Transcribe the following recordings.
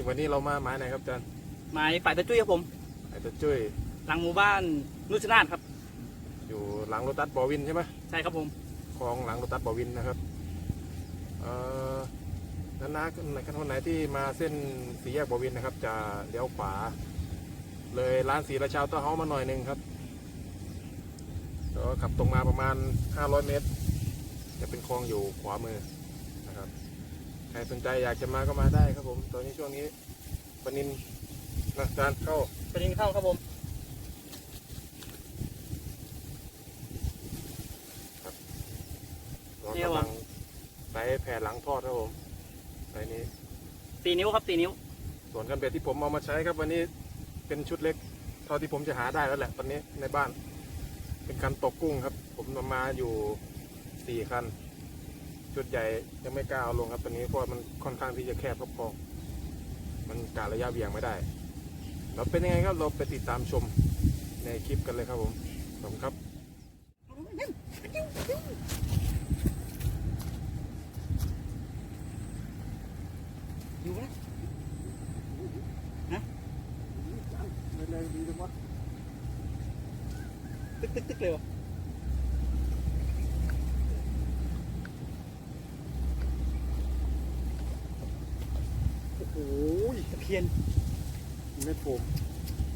มงานโยใหญ่ไปชิงวันนี้เรามาหมายไหนครับอาจารย์หมายฝ่ายตะจุ้ยครับผมไอ้ตะจุ้ยหลังหมู่บ้านนุชนาธครับ อยู่หลังโรตัสบอวินใช่ไหมใช่ครับผมคลองหลังโรตัสบอวินนะครับเอ่อนันนะในขั้นคนไหนที่มาเส้นสี่แยกบอวินนะครับ จะเลี้ยวขวา เลยร้านสีราชาวต้าเฮามาหน่อยหนึ่งครับแล้วก็ขับตรงมาประมาณ 500 เมตร จะเป็นคลองอยู่ขวามือนะครับ ใครสนใจอยากจะมาก็มาได้ครับผม ตอนนี้ช่วงนี้ปนินนะจานเข้าประเด็นเข้าครับผมเรากำลังไปแผ่หลังทอดครับผมไปนี้ตีนิ้วครับตีนิ้ว ส่วนกันเบ็ดที่ผมเอามาใช้ครับวันนี้เป็นชุดเล็ก เท่าที่ผมจะหาได้แล้วแหละ ตอนนี้ในบ้าน เป็นคันตกกุ้งครับ ผมนำมาอยู่สี่คัน ชุดใหญ่ยังไม่กล้าเอาลงครับตอนนี้เพราะมันค่อนข้างที่จะแคบครับพอมันการะยะเบี่ยงไม่ได้ เราเป็นยังไงครับเราไปติดตามชมในคลิปกันเลยครับผมผมครับอยู่นะเลยดีจังวะตึกตึกตึกเลยวะ โอ้โห ตะเพียนเม็ดโฟม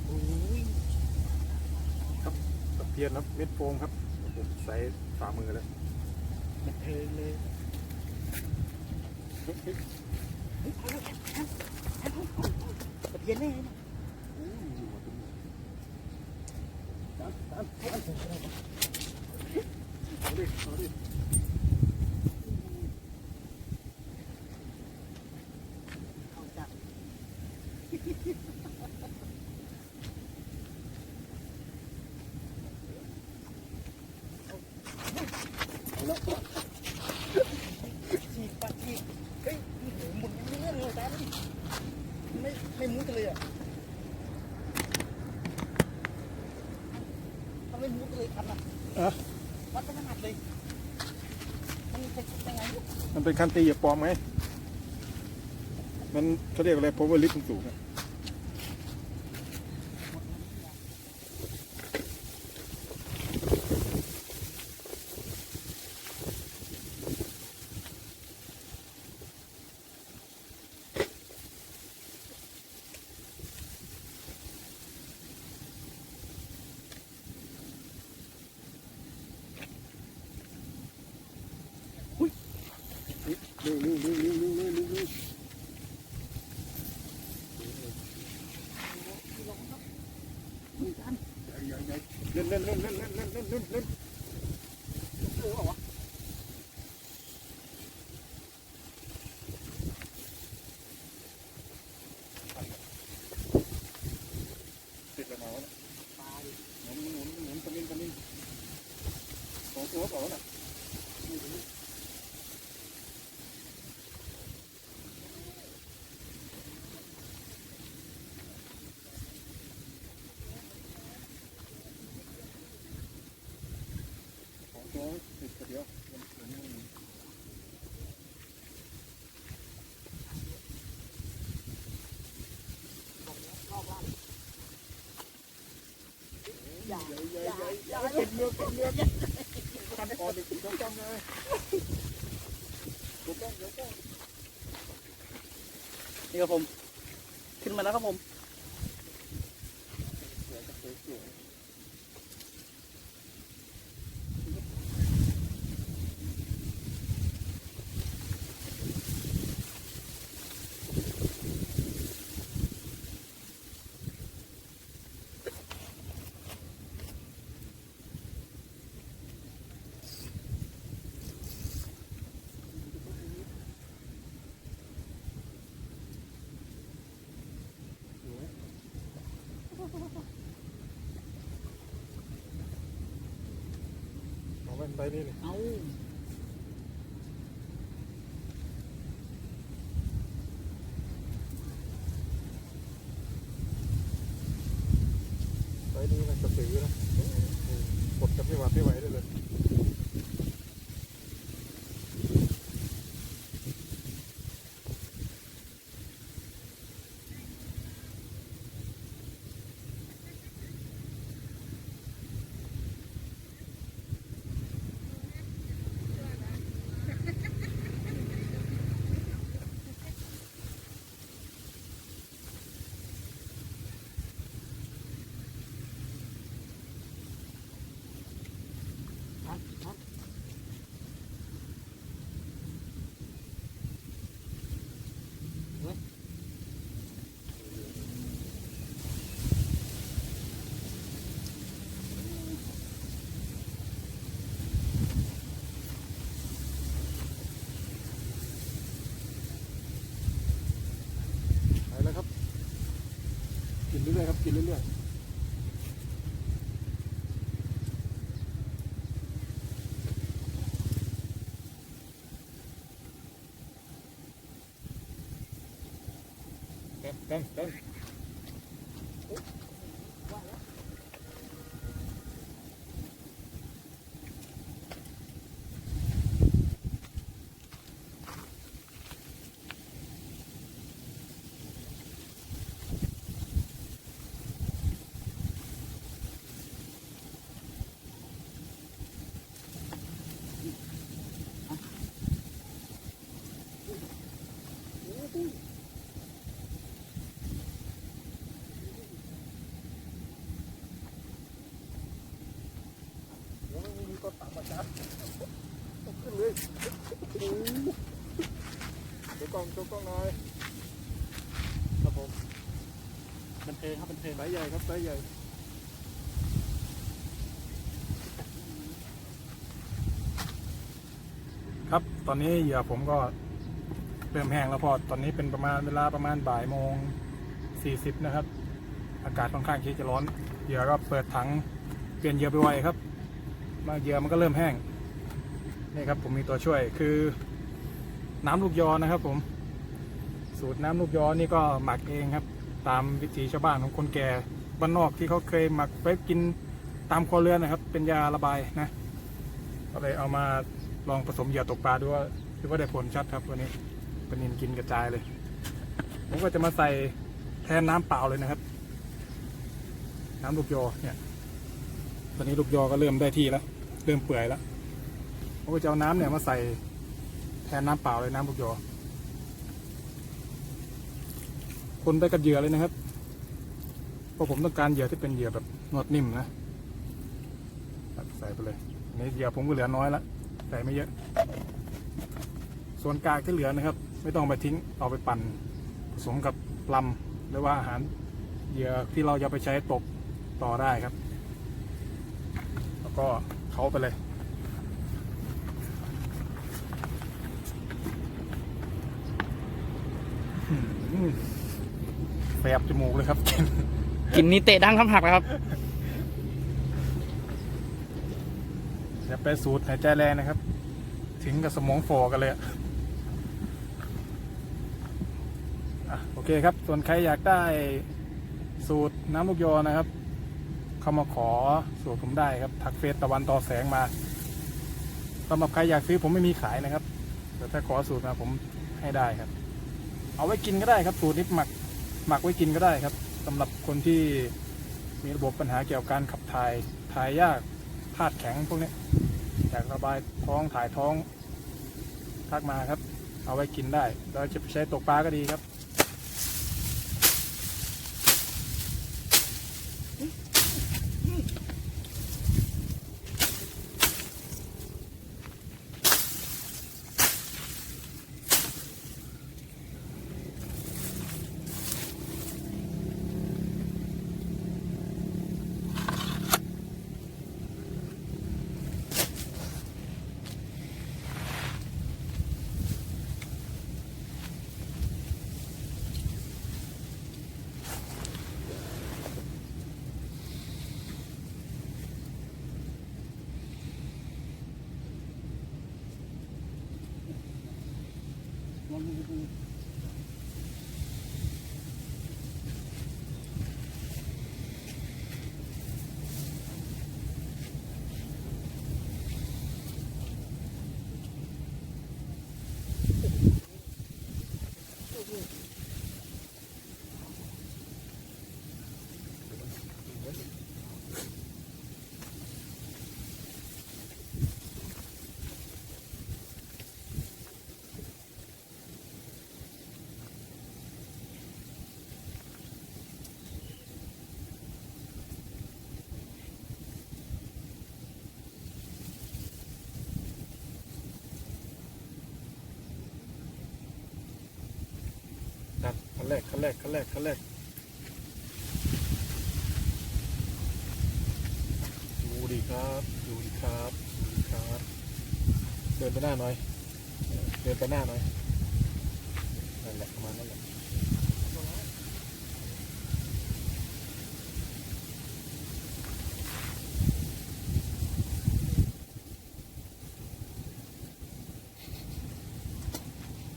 โอ้ยตะเพียนครับเม็ดโฟมครับโอ้โหใส่ฝ่ามือเลยมันเทิงเลยตะเพียนแน่นะ ฉีกปัดฉีกเฮ้ยโอ้โหหมุนเรื่อยๆเลยแต่ไม่ไม่มุดเลยอะทำไม่มุดเลยคันอะอะวัดไม่ถนัดเลย มันเป็นยังไงลูกมันเป็นคันตีอย่าปลอมไหมมันเขาเรียกอะไร power lift สูงอะ เล่นเล่นเล่นเล่นเล่นเล่นเล่นเล่นเล่นเออวะติดแล้วเนาะ ตาย หมุนหมุนหมุนตะมินตะมินสองตัวเปล่าน่ะสอง ติดเดียวอย่าใหญ่ใหญ่ใหญ่ใหญ่เก็บเงือกเก็บเงือกขั้นตอนเด็กต้องจำเลยถูกต้องถูกต้องนี่ครับผม ขึ้นมาแล้วครับผม เอาแว่นไปนี่เลยเอาไปนี่นะกระสือนะกดกับพี่หวัดพี่ไหวได้เลย เรื่อยๆเต็มเต็มเต็ม โอ้ยมีตัวต่ำมาจับ ต้องขึ้นเลยโอ้โหดูกล้องดูกล้องหน่อยครับผมบันเทิงครับบันเทิงสายใหญ่ครับสายใหญ่ครับตอนนี้เหยื่อผมก็เริ่มแห้งแล้วพอตอนนี้เป็นประมาณเวลาประมาณบ่ายโมงสี่สิบนะครับ อากาศค่อนข้างที่จะร้อนเหยื่อก็เปิดถังเปลี่ยนเหยื่อไปไวครับมาเหยื่อมันก็เริ่มแห้ง นี่ครับผมมีตัวช่วยคือน้ำลูกยอนะครับผม สูตรน้ำลูกยอนี่ก็หมักเองครับ ตามวิถีชาวบ้านของคนแก่บ้านนอกที่เขาเคยหมักไว้กินตามครัวเรือนนะครับ เป็นยาระบายนะ ก็เลยเอามาลองผสมเหยื่อตกปลาดูว่าคือว่าได้ผลชัดครับวันนี้ปนินกินกระจายเลย ผมก็จะมาใส่แทนน้ำเปล่าเลยนะครับ น้ำลูกยอเนี่ย ตอนนี้ลูกยอก็เริ่มได้ที่แล้ว เริ่มเปื่อยแล้ว ผมก็จะเอาน้ำเนี่ยมาใส่แทนน้ำเปล่าเลยน้ำลูกยอคนไปกับเหยื่อเลยนะครับเพราะผมต้องการเหยื่อที่เป็นเหยื่อแบบนวดนิ่มนะใส่ไปเลยนนี้เหยื่อผมก็เหลือน้อยละใส่ไม่เยอะ ส่วนกากที่เหลือนะครับ ไม่ต้องไปทิ้งเอาไปปั่นผสมกับลำหรือว่าอาหารเหยื่อที่เราจะไปใช้ตกต่อได้ครับ แล้วก็เขาไปเลย แสบจมูกเลยครับกินนี่เตะดังคำหักแล้วครับอย่าไปสูดหายใจแรงนะครับ ถึงกับสมองฟอกันเลยอะอะโอเคครับ ส่วนใครอยากได้สูตรน้ำลูกยอนะครับ เข้ามาขอสูตรผมได้ครับ ทักเฟซตะวันต่อแสงมาสำหรับใครอยากซื้อผมไม่มีขายนะครับ แต่ถ้าขอสูตรมาผมให้ได้ครับ เอาไว้กินก็ได้ครับสูตรนี้หมักหมักไว้กินก็ได้ครับสำหรับคนที่มีระบบปัญหาเกี่ยวกับการขับถ่ายถ่ายยากธาตุแข็งพวกนี้อยากระบายท้องถ่ายท้องทักมาครับ เอาไว้กินได้เราจะไปใช้ตกปลาก็ดีครับ ครัันแรกขั้นแรกขั้นแรกขั้นแรกดูดีครับดูดีครับดูดีครับ เดินไปหน้าหน่อย เดินไปหน้าหน่อยนั่นแหละประมาณนั้นแหละ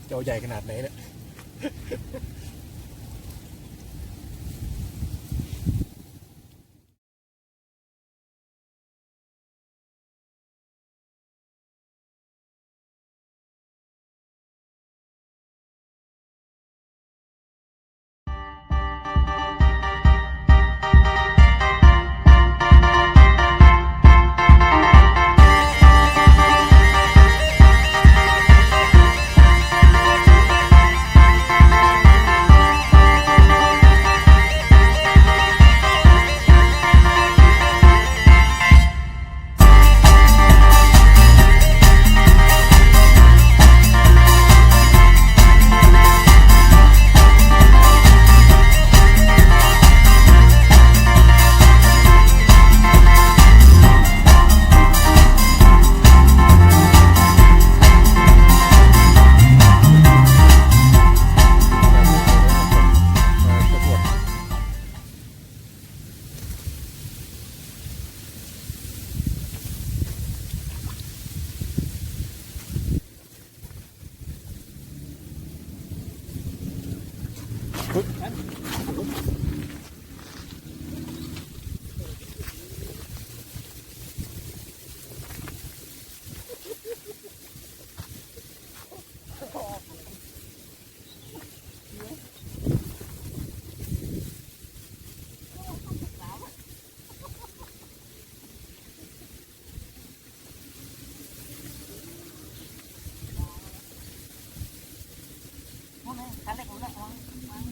เจ้าใหญ่ขนาดไหนเนี่ย Good. คันเล็กของเราวางวาง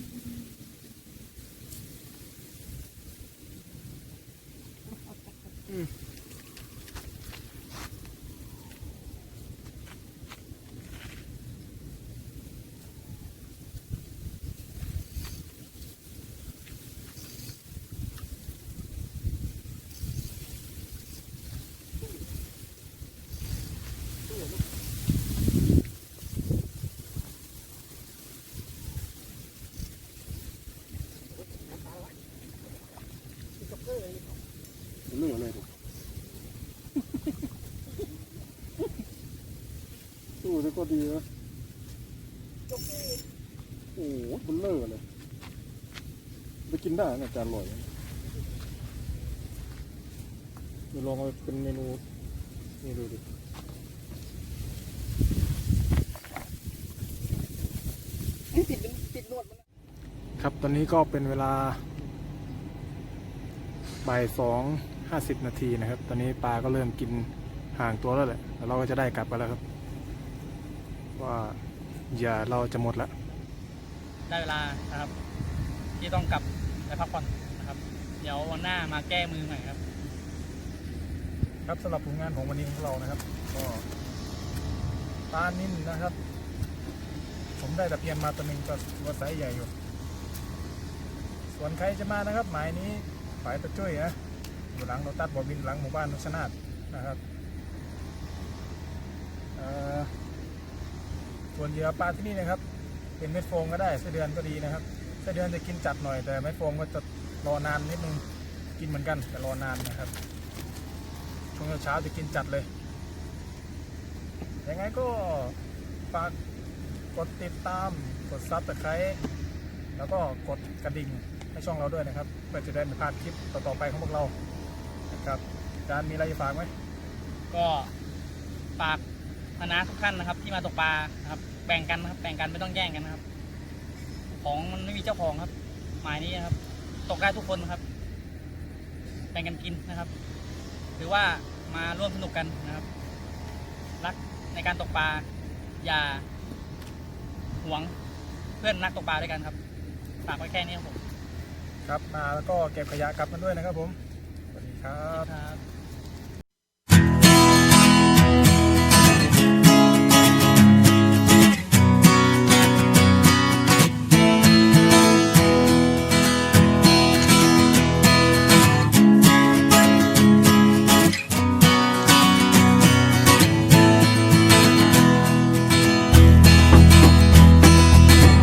ดูสู้ได้ก็ดีนะโอ้โหมันเลื่อเลยไปกินได้นะจานอร่อยนะเดี๋ยวลองเอาเป็นเมนูนี่ดูดิติดติดนวดมันครับตอนนี้ก็เป็นเวลาบ่ายสองห้าสิบนาทีนะครับ ตอนนี้ปลาก็เริ่มกินห่างตัวแล้วแหละแล้วเราก็จะได้กลับกันแล้วครับ ว่าเหยื่อเราจะหมดแล้วได้เวลานะครับ ที่ต้องกลับไปพักผ่อนนะครับ เดี๋ยววันหน้ามาแก้มือใหม่ครับ ครับสำหรับผลงานของวันนี้ของเรานะครับ ก็ปลานิ่นนะครับ ผมได้ตะเพียนมาตัวหนึ่งก็ตัวไซส์ใหญ่อยู่ ส่วนใครจะมานะครับ หมายนี้ฝ่ายตะจุ้ยนะอยู่หลังโรตัสบอบินหลังหมู่บ้านนุชนาธนะครับ เอ่อ ส่วนเหยื่อปลาที่นี่นะครับ เป็นเม็ดโฟมก็ได้ไส้เดือนก็ดีนะครับไส้เดือนจะกินจัดหน่อยแต่เม็ดโฟมก็จะรอนานนิดนึงกินเหมือนกันแต่รอนานนะครับช่วงเช้าจะกินจัดเลยยังไงก็ฝากกดติดตามกดซับสไครต์แล้วก็กดกระดิ่งให้ช่องเราด้วยนะครับเพื่อจะได้ไม่พลาดคลิปต่อๆไปของพวกเรานะครับอาจารย์มีอะไรฝากไหมก็ฝาก มานะทุกท่านนะครับ ที่มาตกปลานะครับแบ่งกันนะครับแบ่งกันไม่ต้องแย่งกันนะครับ ของมันไม่มีเจ้าของครับ หมายนี้นะครับ ตกได้ทุกคนนะครับ แบ่งกันกินนะครับ หรือว่ามาร่วมสนุกกันนะครับ รักในการตกปลาอย่าหวงเพื่อนนักตกปลาด้วยกันครับฝากไว้แค่นี้ครับผมครับมาแล้วก็เก็บขยะกลับกันด้วยนะครับผมสวัสดีครับครับ